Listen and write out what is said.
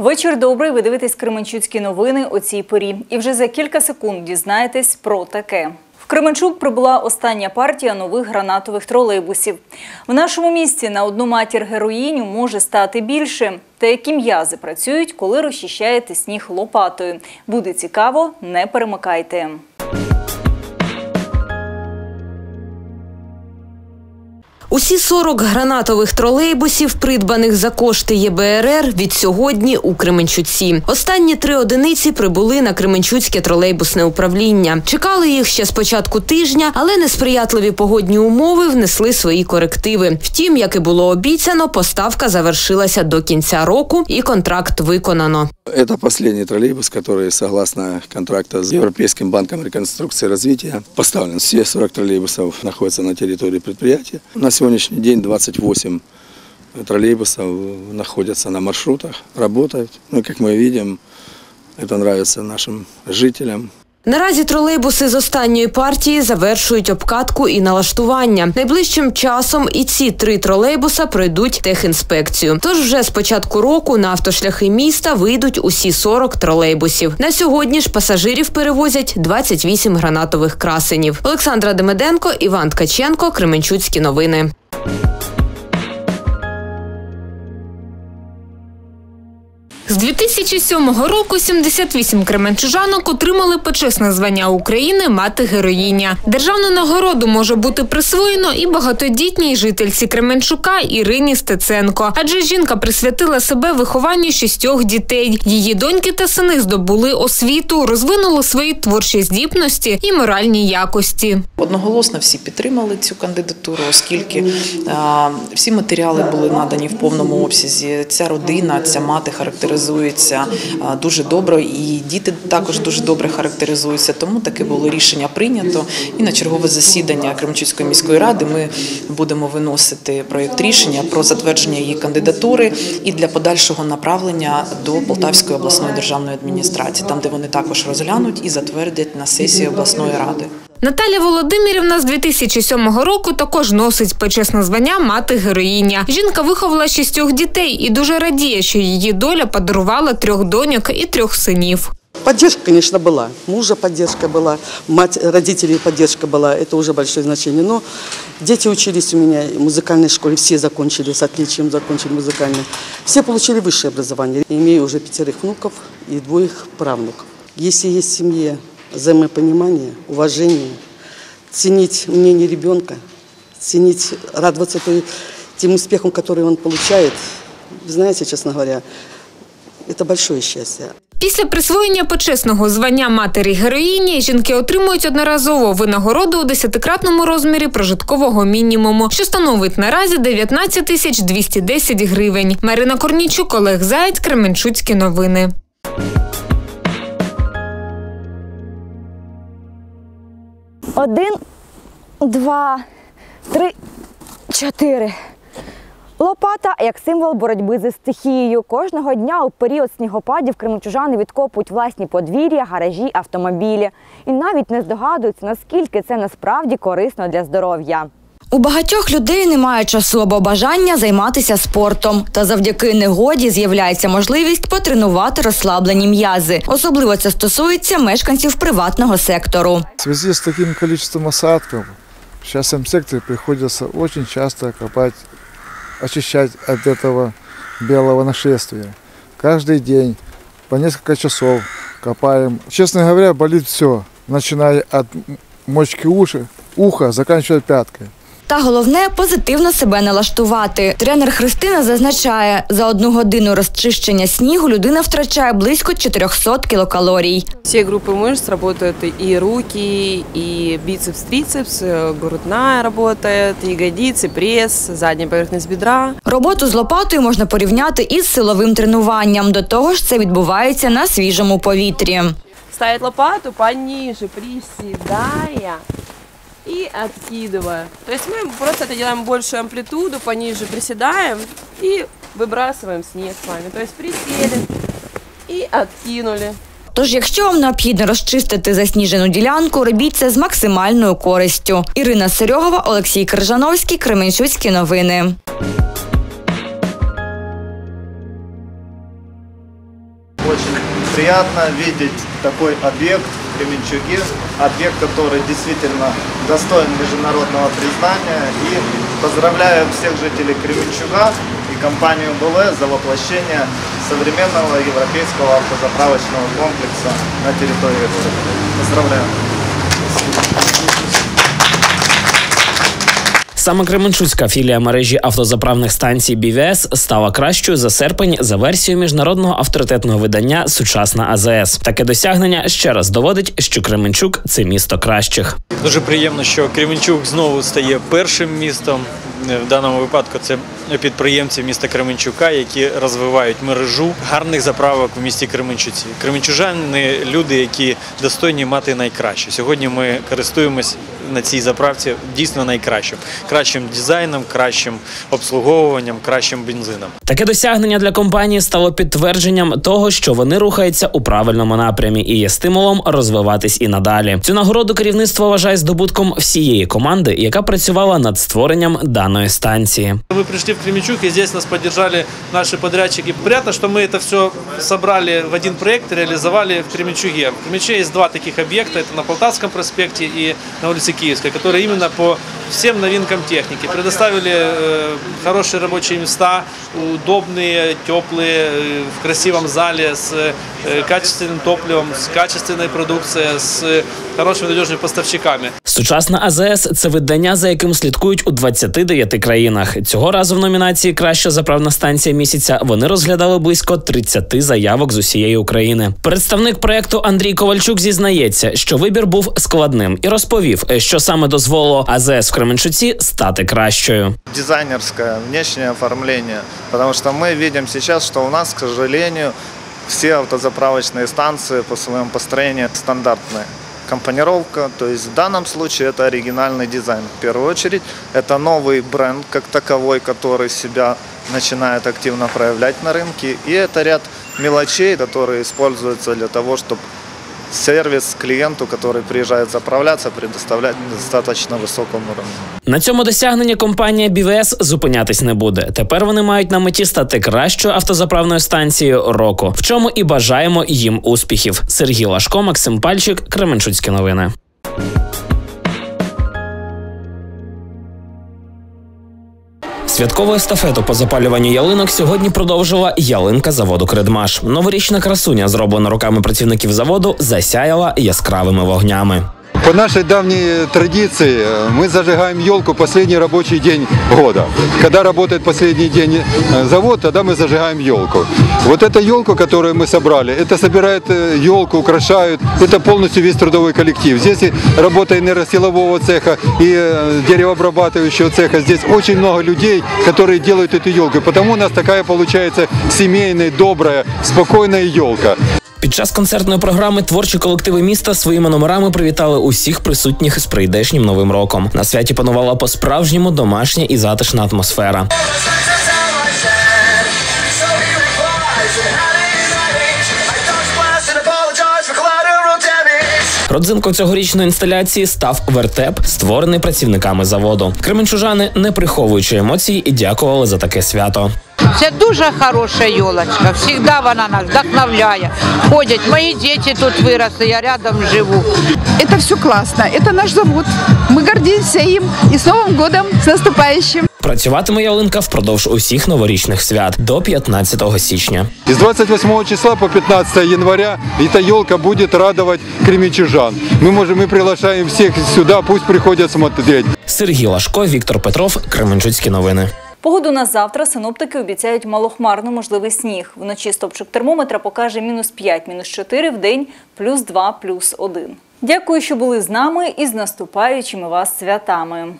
Вечір добрий. Ви дивитесь Кременчуцькі новини о цій порі. І вже за кілька секунд дізнаєтесь про таке. В Кременчук прибула остання партія нових гранатових тролейбусів. В нашому місті на одну матір героїню може стати більше. Та які м'язи працюють, коли розчищаєте сніг лопатою. Буде цікаво, не перемикайте. Усі 40 гранатових тролейбусів, придбаних за кошти ЄБРР, від сьогодні у Кременчуці. Останні три одиниці прибули на Кременчуцьке тролейбусне управління. Чекали їх ще з початку тижня, але несприятливі погодні умови внесли свої корективи. Втім, як і було обіцяно, поставка завершилася до кінця року, і контракт виконано. Это последний троллейбус, который, согласно контракта с Европейским банком реконструкции и развития, поставлен. Все 40 троллейбусов находятся на территории предприятия. Сегодняшний день 28 троллейбусов находятся на маршрутах, работают. Ну, как мы видим, это нравится нашим жителям. Наразі тролейбуси з останньої партії завершують обкатку і налаштування. Найближчим часом і ці три тролейбуса пройдуть техінспекцію. Тож вже з початку року на автошляхи міста вийдуть усі 40 тролейбусів. На сьогодні ж пасажирів перевозять 28 гранатових красенів. Олександра Демеденко, Іван Ткаченко, Кременчуцькі новини. 2007 року 78 кременчужанок отримали почесне звання України Мати героїня. Державну нагороду може бути присвоєно і багатодітній жительці Кременчука Ірині Стеценко. Адже жінка присвятила себе вихованню шістьох дітей. Її доньки та сини здобули освіту, розвинули свої творчі здібності і моральні якості. Одноголосно всі підтримали цю кандидатуру, оскільки всі матеріали були надані в повному обсязі. Ця родина, ця мати характеризується а, дуже добре, і діти також дуже добре характеризуються. Тому таке було рішення прийнято. І на чергове засідання Кремчуцької міської ради ми будемо виносити проєкт рішення про затвердження її кандидатури і для подальшого направлення до Полтавської обласної державної адміністрації, там де вони також розглянуть і затвердять на сесії обласної ради. Наталя Володимирівна з 2007 року також носить почесне звання мати героїня. Жінка виховала шістьох дітей і дуже радіє, що її доля подарувала трьох доньок і трьох синів. Поддержка, конечно, была. Мужа поддержка была, мать, родителей поддержка была. Это уже большое значение. Но дети учились у меня в музыкальной школе. Все закончили, с отличием закончили музыкальную. Все получили высшее образование. Имею уже пятерых внуков и двоих правнуков. Если есть в семье взаимопонимание, уважение, ценить мнение ребенка, ценить, радоваться той, тем успехам, которые он получает, вы знаете, честно говоря, это большое счастье. Після присвоєння почесного звання матері героїні жінки отримують одноразово винагороду у десятикратному розмірі прожиткового мінімуму, що становить наразі 19 тисяч 210 гривень. Марина Корнічук, Олег Заєць, Кременчуцькі новини. Один, два, три, чотири. Лопата як символ боротьби зі стихією. Кожного дня у період снігопадів кримчужани відкопують власні подвір'я, гаражі, автомобілі. І навіть не здогадуються, наскільки це насправді корисно для здоров'я. У багатьох людей немає часу або бажання займатися спортом. Та завдяки негоді з'являється можливість потренувати розслаблені м'язи. Особливо це стосується мешканців приватного сектору. В связи с таким количеством осадков в частном секторе приходится очень часто копать, очищать от этого белого нашествия. Каждый день по несколько часов копаем. Честно говоря, болит все, начиная от мочки уха, заканчивая пяткой. Та головне позитивно себе налаштувати. Тренер Христина зазначає, за одну годину розчищення снігу людина втрачає близько 400 кілокалорій. Все группы мышц работают, и руки, и бицепс, трицепс, э, грудная работает, ягодицы, пресс, задняя поверхность бедра. Роботу з лопатою можна порівняти із силовим тренуванням. До того ж, це відбувається на свіжому повітрі. Ставить лопату пониже, приседая и откидывая. То есть мы просто это делаем большую амплитуду, пониже приседаем и выбрасываем снег с вами. То есть присели и откинули. Тож, якщо вам необхідно розчистити засніжену ділянку, робіть це з максимальною користю. Ірина Серьогова, Олексій Крижановський, Кременчуцькі новини. очень приятно видеть такой объект в Кременчуге, объект, который действительно достоин международного признания. И поздравляю всех жителей Кременчуга и компанию БВ за воплощение современного европейского автозаправочного комплекса на территории города. Поздравляю! Саме Кременчуцька філія мережі автозаправних станцій БВС стала кращою за серпень за версією міжнародного авторитетного видання Сучасна АЗС. Таке досягнення ще раз доводить, що Кременчук це місто кращих. Дуже приємно, що Кременчук знову стає першим містом. В даному випадку це підприємці міста Кременчука, які розвивають мережу гарних заправок в місті Кременчуці. Кременчужани люди, які достойні мати найкраще. Сьогодні ми користуємось на цій заправці дійсно найкращим, кращим дизайном, кращим обслуговуванням, кращим бензином. Таке досягнення для компанії стало підтвердженням того, що вони рухаються у правильному напрямі і є стимулом розвиватись і надалі. Цю нагороду керівництво вважає здобутком всієї команди, яка працювала над створенням даної станції. Мы пришли в Кременчуг, и здесь нас поддержали наши подрядчики. Приятно, что мы это все собрали в один проект и реализовали в Кременчуге. В Кременчуге есть два таких объекта. Это на Полтавском проспекте и на улице Киевской, которые именно по всем новинкам техники предоставили э, хорошие рабочие места, удобные, теплые, э, в красивом зале, с э, качественным топливом, с качественной продукцией, с хорошими надежными поставщиками. Сучасна АЗС це видання, за яким слідкують у 29 країнах. Цього разу в номінації Краща заправна станція місяця вони розглядали близько 30 заявок з усієї України. Представник проекту Андрій Ковальчук зізнається, що вибір був складним і розповів, що саме дозволило АЗС в Кременчуці стати кращою. Дизайнерское внешнее оформление, потому что мы видим сейчас, что у нас, к сожалению, все автозаправочные станции по своему построению стандартные. Компонировка, то есть в данном случае это оригинальный дизайн. В первую очередь это новый бренд как таковой, который себя начинает активно проявлять на рынке. И это ряд мелочей, которые используются для того, чтобы сервис клієнту, який приїжджає заправлятися, предоставлять на достаточно високому рівні. На цьому досягненні компанія БВС зупинятись не буде. Тепер вони мають на меті стати кращою автозаправною станцією року, в чому і бажаємо їм успіхів. Сергій Лашко, Максим Пальчик, Кременчуцькі новини. Святкову естафету по запалюванню ялинок сьогодні продовжила ялинка заводу Кредмаш. Новорічна красуня, зроблена руками працівників заводу, засяяла яскравими вогнями. По нашей давней традиции э, мы зажигаем елку последний рабочий день года. Когда работает последний день э, завод, тогда мы зажигаем елку. Вот эту елку, которую мы собрали, это собирает елку, украшают. Это полностью весь трудовой коллектив. Здесь и работа энергосилового цеха и э, деревообрабатывающего цеха. Здесь очень много людей, которые делают эту елку. Потому у нас такая получается семейная, добрая, спокойная елка. Під час концертної програми творчі колективи міста своїми номерами привітали усіх присутніх з прийдешнім новим роком. На святі панувала по-справжньому домашня і затишна атмосфера. Родзинком цьогорічної інсталяції став вертеп, створений працівниками заводу. Кременчужани, не приховуючи емоцій, і дякували за таке свято. Це дуже хороша йолочка. Всегда вона нас вдохновляє. Ходять, мої діти тут виросли, я рядом живу. Это все классно. Это наш завод. Мы гордимся им. И с Новым годом, с наступающим. Працюватиме ялинка впродовж усіх новорічних свят до 15 січня. И с 28 числа по 15 января эта елка будет радовать кременчужан. Мы можем, мы приглашаем всех сюда, пусть приходят смотреть. Сергій Лашко, Віктор Петров, Кременчуцькі новини. Погоду на завтра синоптики обіцяють малохмарно можливий сніг. Вночі стопчик термометра покаже мінус 5, мінус 4, в день плюс 2, плюс 1. Дякую, що були з нами і з наступаючими вас святами.